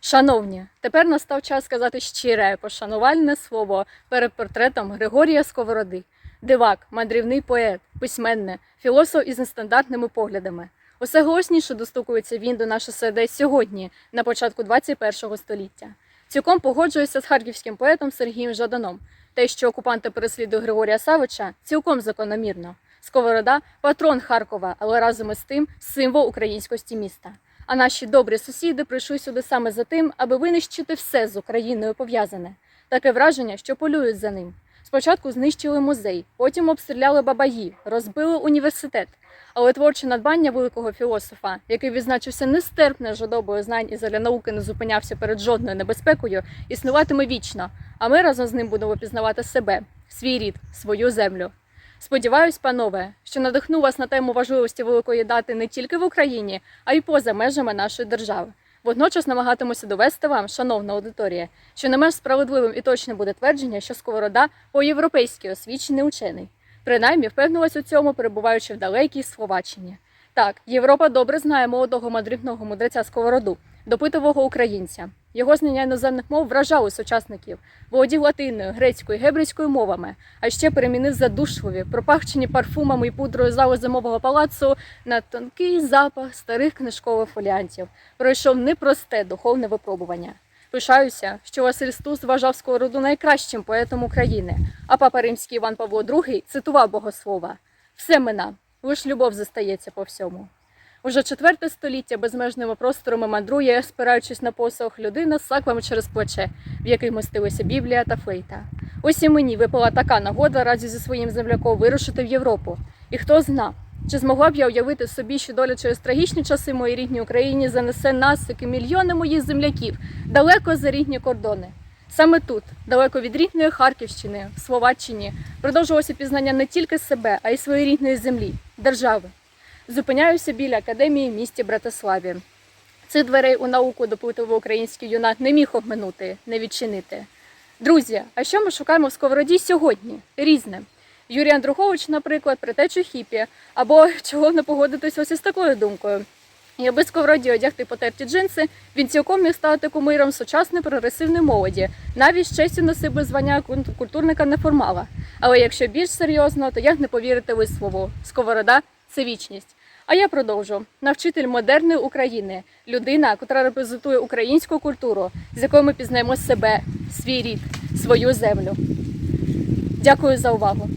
Шановні, тепер настав час сказати щире пошанувальне слово перед портретом Григорія Сковороди. Дивак, мандрівний поет, письменник, філософ із нестандартними поглядами. Усе голосніше достукується він до нашого сердець сьогодні, на початку 21 століття. Цілком погоджуюся з харківським поетом Сергієм Жаданом. Те, що окупанти переслідують Григорія Савича, цілком закономірно. Сковорода патрон Харкова, але разом із тим символ українськості міста. А наші добрі сусіди прийшли сюди саме за тим, аби винищити все з Україною пов'язане. Таке враження, що полюють за ним. Спочатку знищили музей, потім обстріляли бабаї, розбили університет. Але творче надбання великого філософа, який відзначився нестерпною жадобою знань і заля науки не зупинявся перед жодною небезпекою, існуватиме вічно. А ми разом з ним будемо пізнавати себе, свій рід, свою землю. Сподіваюсь, панове, що надихну вас на тему важливості великої дати не тільки в Україні, а й поза межами нашої держави. Водночас намагатимуся довести вам, шановна аудиторія, що не менш справедливим і точним буде твердження, що сковорода по-європейськи освічений учений. Принаймні, впевнилась у цьому, перебуваючи в далекій Словаччині. Так, Європа добре знає молодого мандрівного мудреця сковороду, допитливого українця. Його знання іноземних мов вражали сучасників, володів латиною, грецькою, гебрейською мовами, а ще перемінив задушливі, пропахчені парфумами і пудрою зали зимового палацу на тонкий запах старих книжкових фоліантів. Пройшов непросте духовне випробування. Пишаюся, що Василь Стус вважав сковороду найкращим поетом України, а папа римський Іван Павло II цитував богослова: все мина, лиш любов застається по всьому. Уже четверте століття безмежними просторами мандрує, спираючись на посох людина з саквами через плече, в яких мостилися Біблія та флейта. Ось і мені випала така нагода разі зі своїм земляком вирушити в Європу. І хто зна, чи змогла б я уявити собі, що доля через трагічні часи моїй рідній Україні занесе нас, як і мільйони моїх земляків, далеко за рідні кордони. Саме тут, далеко від рідної Харківщини, в Словаччині, продовжувалося пізнання не тільки себе, а й своєї рідної землі, держави. Зупиняюся біля академії в місті Братиславі. Цих дверей у науку допитливий український юнак не міг обминути, не відчинити. Друзі, а що ми шукаємо в сковороді сьогодні? Різне. Юрій Андрухович, наприклад, притечу хіпі, або чого не погодитись ось із такою думкою. І аби сковороді одягти потерті джинси, він цілком міг стати кумиром сучасної прогресивної молоді, навіть з честю носив би звання культурника неформала. Але якщо більш серйозно, то як не повірити вислову сковорода це вічність. А я продовжу навчитель модерної України, людина, котра репрезентує українську культуру, з якою ми пізнаємо себе, свій рід, свою землю. Дякую за увагу.